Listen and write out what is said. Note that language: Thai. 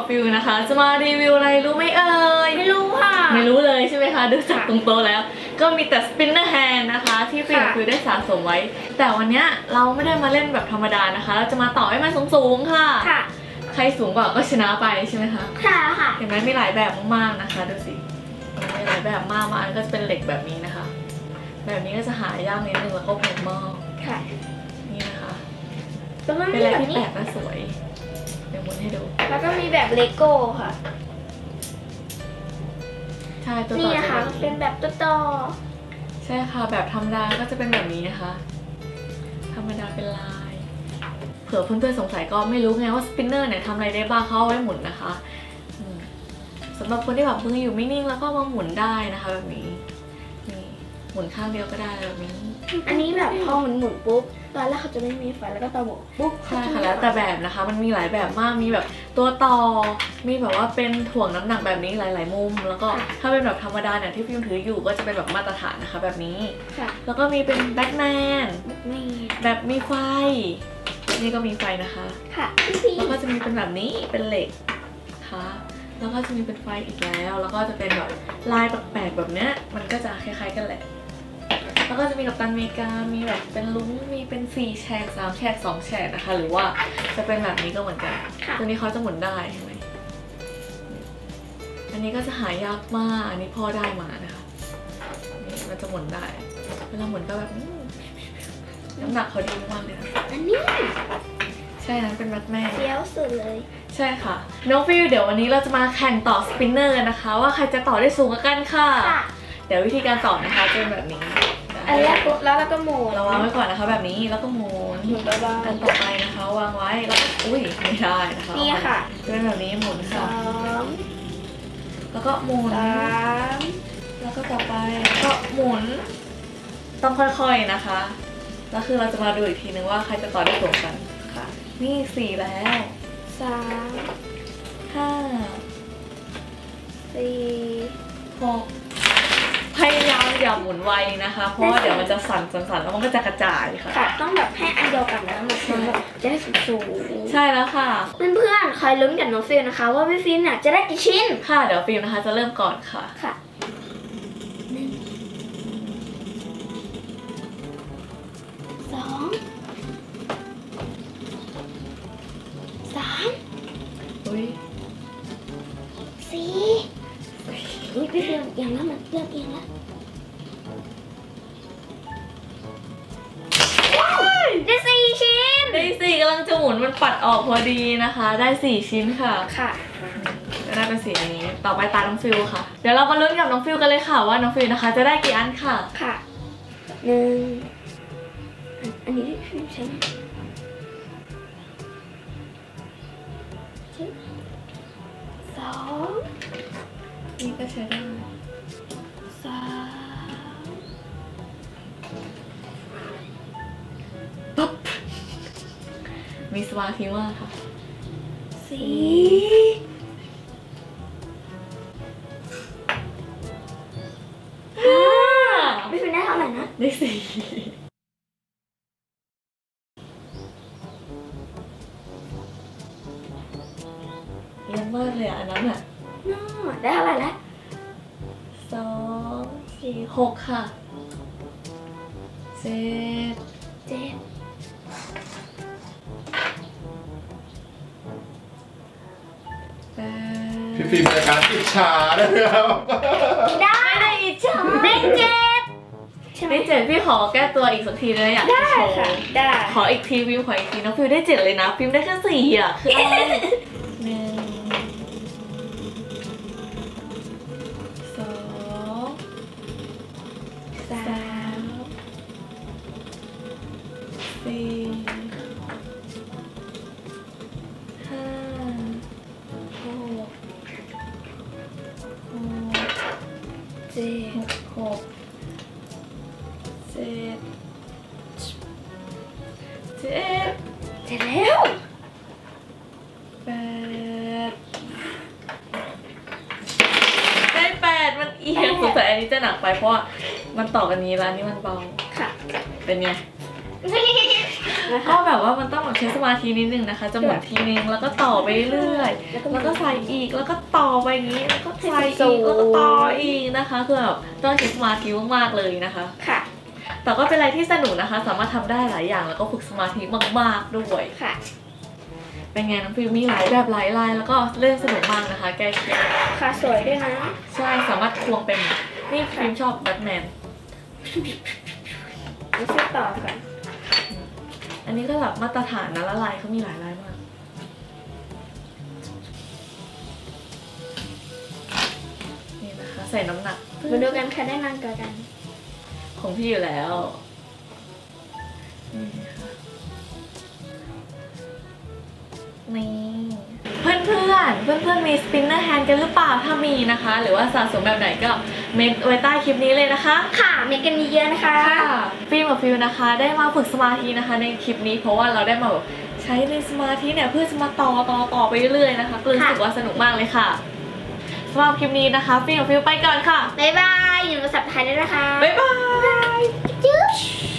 กับฟิวนะคะ จะมารีวิวอะไรรู้ไหมเอ่ย ไม่รู้ค่ะ ไม่รู้เลยใช่ไหมคะ ดูจากตรงโต๊ะแล้ว ก็มีแต่ spinner hand นะคะ ที่ฟิวค่ะฟิวได้สะสมไว้ แต่วันเนี้ยเราไม่ได้มาเล่นแบบธรรมดานะคะ เราจะมาต่อให้มันสูงๆค่ะ ค่ะ ใครสูงกว่าก็ชนะไปใช่ไหมคะ ค่ะค่ะ เห็นไหมมีหลายแบบมากๆนะคะดูสิมีหลายแบบมากบางอันก็จะเป็นเหล็กแบบนี้นะคะ แบบนี้ก็จะหายากนิดนึงแล้วก็แพงมากค่ะ นี่นะคะแล้วก็เป็มีนอะไรแบบที่นี้แปลกและสวยเดี๋ยวหมุน ให้ดู แล้วก็มีแบบเลโก้ค่ะใช่ตัวต่นี่อนะคะจะเป็นแบบตัวต่อใช่ค่ะ แบบธรรมดาก็จะเป็นแบบนี้นะคะ ธรรมดาเป็นลาย เผื่อเพื่อนๆสงสัยก็ไม่รู้ไงว่าสปินเนอร์เนี่ยทำอะไรได้บ้างเขาเอาไว้หมุนนะคะอืมสำหรับคนที่แบบมืออยู่ไม่นิ่งแล้วก็มาหมุนได้นะคะแบบนี้นี่ หมุนข้างเดียวก็ได้แบบนี้ อันนี้แบบพอหมุนหมุนๆปุ๊บตอนแรกเขาจะไม่มีไฟแล้วก็ต่อหมุนปุ๊บใช่ค่ะแล้วแต่แบบนะคะ มันมีหลายแบบมากมีแบบตัวต่อมีแบบว่าเป็นถ่วงน้ำหนักแบบนี้หลาย ๆ มุม แล้วก็ถ้าเป็นแบบธรรมดาเนี่ยที่พิมถืออยู่ก็จะเป็นแบบมาตรฐานนะคะ แบบนี้ค่ะแล้วก็มีเป็นแบ็คแมนนี่แบบมีไฟ นี่ก็มีไฟนะคะค่ะพี่พีแล้วก็จะมีเป็นแบบนี้เป็นเหล็กค่ะแล้วก็จะมีเป็นไฟอีกแล้ว แล้วก็จะเป็นแบบลายแปลกๆแบบเนี้ยมันก็จะคล้ายๆกันแหละ แล้วก็จะมีกับตันอเมริกา มีแบบเป็นลุ้ง มีเป็นสี่แฉกสามแฉกสองแฉกนะคะ หรือว่าจะเป็นแบบนี้ก็เหมือนกันค่ะตัวนี้เขาจะหมุนได้เห็นไหมอันนี้ก็จะหายากมาก อันนี้พ่อได้มานะคะนี่มันจะหมุนได้ เวลาหมุนก็แบบนี้น้ำหนักเขาดีมากเลยนะ อันนี้ ใช่นั้นเป็นแบทแมนเฟี้ยวสุดเลย ใช่ค่ะ น้องฟิวเดี๋ยววันนี้เราจะมาแข่งต่อสปินเนอร์กันนะคะ ว่าใครจะต่อได้สูงกว่ากันค่ะค่ะ เดี๋ยววิธีการต่อนะคะจะเป็นแบบนี้ อันแรกปุ๊บแล้วเราก็หมุนเราวางไว้ก่อนนะคะ แบบนี้แล้วก็หมุนหมุนเบาอันต่อไปนะคะ วางไว้แล้วก็อุ้ยไม่ได้นะคะๆนี่ค่ะจะเป็นแบบนี้หมุนสค่ะองแล้วก็หมุนสามแล้วก็ต่อไปก็หมุน ต้องค่อยๆนะคะแล้วคือเราจะมาดูอีกทีนึงว่าใครจะต่อได้สูงกันค่ะ นี่สี่แล้ว นไวนะคะ เพราะว่าเดี๋ยวมันจะสั่นสั่นๆแล้วมันก็จะกระจายค่ะ ค่ะ ต้องแบบให้อันเดียวกันนะมันถึงแบบจะได้สูงๆใช่แล้วค่ะ เพื่อนๆคอยลุ้นกับน้องฟิลนะคะ ว่าพี่ฟิลเนี่ยจะได้กี่ชิ้น ค่ะ เดี๋ยวฟิล์มนะคะจะเริ่มก่อนค่ะ ค่ะหนึ่งสองสามอุ้ยสี่อุ้ยพี่ฟิลเอียงแล้วมันเริ่มเอียงแล้วำลังจะหมุนมันปัดออกพอดีนะคะ ได้สี่ชิ้นค่ะ ค่ะจะได้เป็นสีนี้ ต่อไปตาน้องฟิลค่ะ เดี๋ยวเรามาลุ้นกับน้องฟิลกันเลยค่ะ ว่าน้องฟิลนะคะ จะได้กี่อันค่ะ ค่ะหนึ่งอันอันนี้พี่ฟิลใช่ไหมสองนี่ก็ใช้ได้สาม มีสมาธิมากค่ะ สี่ห้าพี่ฟิลได้เท่าไหร่นะ ได้สี่เยี่ยมมากเลยอะ อันนั้นอะน่าได้เท่าไหร่แล้วสองสี่หกค่ะเจ็ดเจ็ด ฟิล์มมีอาการอิจฉานะครับได้ได้อีกจ้าได้เจ็ดใช่ไหมได้เจ็ดพี่ขอแก้ตัวอีกสักทีเลยอยากได้โชว์ค่ะได้ขออีกทีฟิล์มขออีกทีน้องฟิลได้เจ็ดเลยนะฟิล์มได้แค่สี่อะคืออะไร จ็ดหกเจ็ดเจ็ดเจ็ดแล้วแปดได้แปดมันเอียงสงสัยอันนี้จะหนักไปเพราะว่ามันต่อกันนี้แล้วอันนี้มันเบา ค่ะ เป็นไงนะคะ ก็แบบว่ามันต้องแบบใช้สมาธินิดนึงนะคะจะหมุนทีนึงแล้วก็ต่อไปเรื่อยแล้วก็แล้วก็ใส่อีกแล้วก็ต่อไปอย่างนี้แล้วก็ใส่สูอีงกแล้วก็ต่ออีกนะคะคือแบบต้องใช้สมาธิมากๆเลยนะคะค่ะ แต่ก็เป็นอะไรที่สนุกนะคะ สามารถทำได้หลายอย่างแล้วก็ฝึกสมาธิมาก ๆด้วยค่ะเป็นไงน้องฟิลมีหลายแบบหลายลายแล้วก็เล่นสนุกมากนะคะ แก้เครียดค่ะสวยด้วยนะใช่สามารถควงเป็นนี่ฟิล์มชอบแบทแมนมาซื้อต่อก่อน อันนี้ก็แบบมาตรฐานนะละลายเขามีหลายลายมาก นี่นะคะ ใส่น้ำหนักมาดูกันค่ะได้นานกว่ากัน ของพี่อยู่แล้ว นี่ค่ะ พื่อนเพื่อนเพื่อนเพื่อนๆมีสปินเนอร์แฮนด์กันหรือเปล่าถ้ามีนะคะ หรือว่าสะสมแบบไหนก็เมนไว้ใต้คลิปนี้เลยนะคะ ค่ะเมกันเยอะๆนะคะค่ะฟิล์มกับฟิลนะคะ ได้มาฝึกสมาธินะคะ ในคลิปนี้เพราะว่าเราได้มาแบบใช้ในสมาธิเนี่ยเพื่อจะมาต่อต่อต่อไปเรื่อยๆนะคะก็เลยรู้สึกว่าสนุกมากเลยค่ะสำหรับคลิปนี้นะคะฟิล์มกับฟิลไปก่อนค่ะบ๊ายบายอย่าลืมกดสับสไครต์ด้วยนะคะบ๊ายบายจุ๊บ